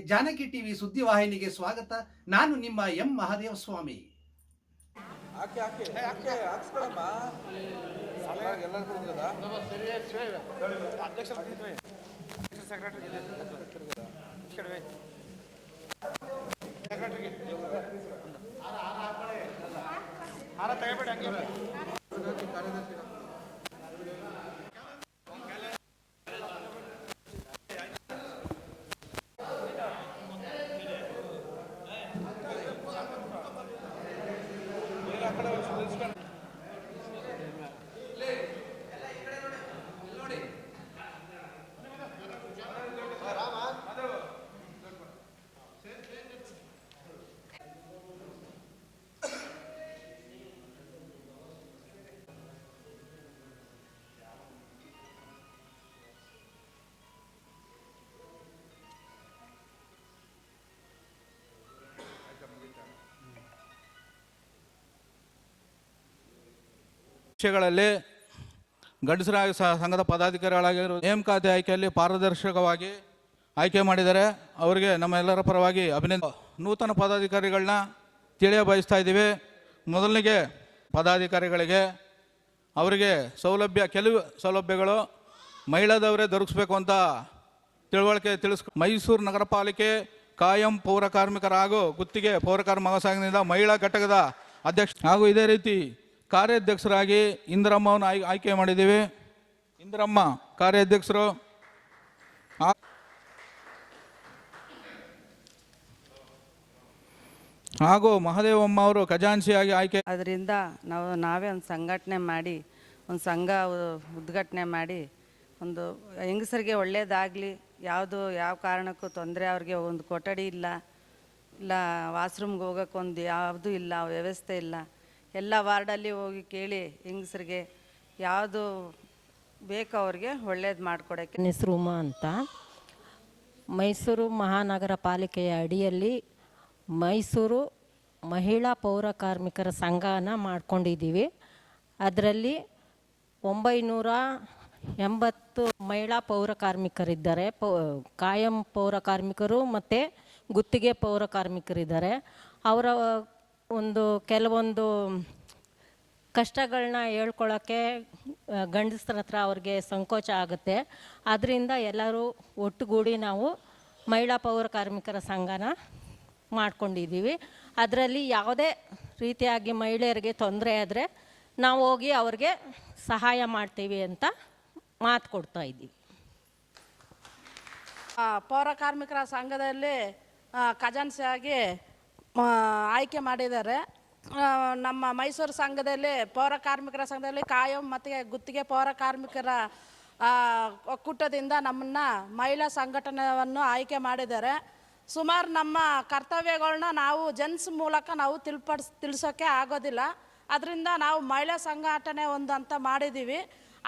Janaki TV ಸುದ್ದಿವಾಹಿನಿಗೆ ಸ್ವಾಗತ. ನಾನು ನಿಮ್ಮ ಎಂ ಮಹಾದೇವ ಸ್ವಾಮಿ. ಹಾರ ಹಾಕಿ ಹಾಕಿ Let's go. ವಿಷಯಗಳಲ್ಲಿ ಗಂಡಸರಾಗಿ ಸಹ ಸಂಘದ ಪದಾಧಿಕಾರಿಗಳಾಗಿರೋ ನೇಮಕಾತಿ ಆಯ್ಕೆಯಲ್ಲಿ ಪಾರದರ್ಶಕವಾಗಿ ಆಯ್ಕೆ ಮಾಡಿದ್ದಾರೆ ಅವರಿಗೆ ನಮ್ಮ ಎಲ್ಲರ ಪರವಾಗಿ ಅಭಿನಂದ ನೂತನ ಪದಾಧಿಕಾರಿಗಳನ್ನ ತಿಳಿಯ ಬಯಸ್ತಾ ಇದ್ದೀವಿ. ಮೊದಲನಿಗೆ ಪದಾಧಿಕಾರಿಗಳಿಗೆ ಅವರಿಗೆ ಸೌಲಭ್ಯ, ಕೆಲವು ಸೌಲಭ್ಯಗಳು ಮಹಿಳಾದವರೇ ದೊರಕಿಸ್ಬೇಕು ಅಂತ ತಿಳುವಳಿಕೆ ತಿಳಿಸ್ ಮೈಸೂರು ನಗರ ಪಾಲಿಕೆ ಕಾಯಂ ಪೌರ ಕಾರ್ಮಿಕರ ಹಾಗೂ ಗುತ್ತಿಗೆ, ಪೌರ ಕಾರ್ಮಿಕ ಮಹಿಳಾ ಘಟಕದ ಅಧ್ಯಕ್ಷ ಹಾಗೂ ಇದೇ ರೀತಿ ಕಾರ್ಯಾಧ್ಯಕ್ಷರಾಗಿ ಇಂದಿರಮ್ಮವನ್ನು ಆಯ್, ಆಯ್ಕೆ ಮಾಡಿದ್ದೀವಿ. ಇಂದ್ರಮ್ಮ, ಕಾರ್ಯಾಧ್ಯಕ್ಷರು ಹಾಗೂ ಮಹದೇವಮ್ಮ ಅವರು ಖಜಾಂಚಿಯಾಗಿ ಆಯ್ಕೆ ಅದರಿಂದ ನಾವು, ನಾವೇ ಒಂದು ಸಂಘಟನೆ ಮಾಡಿ, ಒಂದು ಸಂಘ ಉದ್ಘಾಟನೆ ಮಾಡಿ, ಒಂದು ಹೆಂಗಸರಿಗೆ ಒಳ್ಳೆಯದಾಗಲಿ ಯಾವುದು, ಯಾವ ಕಾರಣಕ್ಕೂ ತೊಂದರೆ ಅವ್ರಿಗೆ ಒಂದು ಕೊಠಡಿ ಇಲ್ಲ ಇಲ್ಲ ವಾಶ್ರೂಮ್ಗೆ ಹೋಗೋಕ್ಕೊಂದು ಯಾವುದೂ ಇಲ್ಲ, ವ್ಯವಸ್ಥೆ ಇಲ್ಲ. ಎಲ್ಲ ವಾರ್ಡಲ್ಲಿ ಹೋಗಿ ಕೇಳಿ ಹೆಂಗಸ್ರಿಗೆ ಯಾವುದು ಬೇಕು ಅವ್ರಿಗೆ ಒಳ್ಳೇದು ಮಾಡಿಕೊಡೋಕ್ಕೆ. ನನ್ನ ಹೆಸರು ಉಮಾ ಅಂತ. ಮೈಸೂರು ಮಹಾನಗರ ಪಾಲಿಕೆಯ ಅಡಿಯಲ್ಲಿ ಮೈಸೂರು ಮಹಿಳಾ ಪೌರ ಕಾರ್ಮಿಕರ ಸಂಘನ ಮಾಡ್ಕೊಂಡಿದ್ದೀವಿ. ಅದರಲ್ಲಿ ಒಂಬೈನೂರ ಎಂಬತ್ತು ಮಹಿಳಾ ಪೌರ ಕಾರ್ಮಿಕರಿದ್ದಾರೆ. ಪೌ, ಕಾಯಂ ಪೌರ ಕಾರ್ಮಿಕರು ಮತ್ತು ಗುತ್ತಿಗೆ ಪೌರ ಕಾರ್ಮಿಕರಿದ್ದಾರೆ. ಅವರ ಒಂದು ಕೆಲವೊಂದು ಕಷ್ಟಗಳನ್ನ ಹೇಳ್ಕೊಳ್ಳೋಕ್ಕೆ ಗಂಡಸ್ರ ಹತ್ರ ಅವ್ರಿಗೆ ಸಂಕೋಚ ಆಗುತ್ತೆ. ಅದರಿಂದ ಎಲ್ಲರೂ ಒಟ್ಟುಗೂಡಿ ನಾವು ಮಹಿಳಾ ಪೌರ ಕಾರ್ಮಿಕರ ಸಂಘನ ಮಾಡ್ಕೊಂಡಿದ್ದೀವಿ. ಅದರಲ್ಲಿ ಯಾವುದೇ ರೀತಿಯಾಗಿ ಮಹಿಳೆಯರಿಗೆ ತೊಂದರೆ ಆದರೆ ನಾವು ಹೋಗಿ ಅವ್ರಿಗೆ ಸಹಾಯ ಮಾಡ್ತೀವಿ ಅಂತ ಮಾತು ಕೊಡ್ತಾ ಇದ್ದೀವಿ. ಪೌರ ಕಾರ್ಮಿಕರ ಸಂಘದಲ್ಲಿ ಖಜಾನ್ಸಿಯಾಗಿ ಆಯ್ಕೆ ಮಾಡಿದ್ದಾರೆ. ನಮ್ಮ ಮೈಸೂರು ಸಂಘದಲ್ಲಿ ಪೌರ ಕಾರ್ಮಿಕರ ಸಂಘದಲ್ಲಿ ಕಾಯಂ ಮತ್ತು ಗುತ್ತಿಗೆ ಪೌರ ಕಾರ್ಮಿಕರ ಒಕ್ಕೂಟದಿಂದ ನಮ್ಮನ್ನು ಮಹಿಳಾ ಸಂಘಟನೆಯನ್ನು ಆಯ್ಕೆ ಮಾಡಿದ್ದಾರೆ. ಸುಮಾರು ನಮ್ಮ ಕರ್ತವ್ಯಗಳನ್ನ ನಾವು ಜನ್ಸ್ ಮೂಲಕ ನಾವು ತಿಳ್ಪಡಿಸ್ ತಿಳಿಸೋಕ್ಕೆ ಆಗೋದಿಲ್ಲ. ಅದರಿಂದ ನಾವು ಮಹಿಳಾ ಸಂಘಟನೆ ಒಂದು ಅಂತ ಮಾಡಿದ್ದೀವಿ.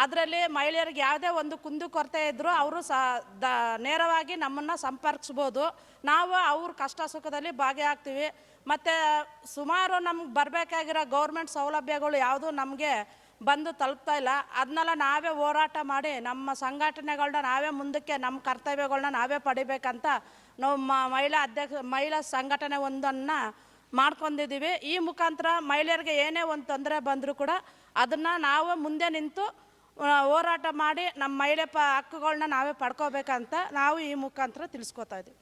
ಅದರಲ್ಲಿ ಮಹಿಳೆಯರಿಗೆ ಯಾವುದೇ ಒಂದು ಕುಂದು ಕೊರತೆ ಇದ್ದರೂ ಅವರು ಸ, ದ, ನೇರವಾಗಿ ನಮ್ಮನ್ನು ಸಂಪರ್ಕಿಸ್ಬೋದು. ನಾವು ಅವ್ರ ಕಷ್ಟ ಸುಖದಲ್ಲಿ ಭಾಗಿಯಾಗ್ತೀವಿ. ಮತ್ತು ಸುಮಾರು ನಮ್ಗೆ ಬರಬೇಕಾಗಿರೋ ಗೌರ್ಮೆಂಟ್ ಸೌಲಭ್ಯಗಳು ಯಾವುದೂ ನಮಗೆ ಬಂದು ತಲುಪ್ತಾ ಇಲ್ಲ. ಅದನ್ನೆಲ್ಲ ನಾವೇ ಹೋರಾಟ ಮಾಡಿ ನಮ್ಮ ಸಂಘಟನೆಗಳನ್ನ ನಾವೇ ಮುಂದಕ್ಕೆ, ನಮ್ಮ ಕರ್ತವ್ಯಗಳನ್ನ ನಾವೇ ಪಡಿಬೇಕಂತ ನಾವು ಮಹಿಳಾ ಅಧ್ಯಕ್ಷ, ಮಹಿಳಾ ಸಂಘಟನೆ ಒಂದನ್ನು ಮಾಡ್ಕೊಂಡಿದ್ದೀವಿ. ಈ ಮುಖಾಂತರ ಮಹಿಳೆಯರಿಗೆ ಏನೇ ಒಂದು ತೊಂದರೆ ಬಂದರೂ ಕೂಡ ಅದನ್ನು ನಾವು ಮುಂದೆ ನಿಂತು ಹೋರಾಟ ಮಾಡಿ ನಮ್ಮ ಮಹಿಳೆ ಪ ಹಕ್ಕುಗಳನ್ನ ನಾವೇ ಪಡ್ಕೋಬೇಕಂತ ನಾವು ಈ ಮುಖಾಂತರ ತಿಳಿಸ್ಕೊತಾ ಇದ್ದೀವಿ.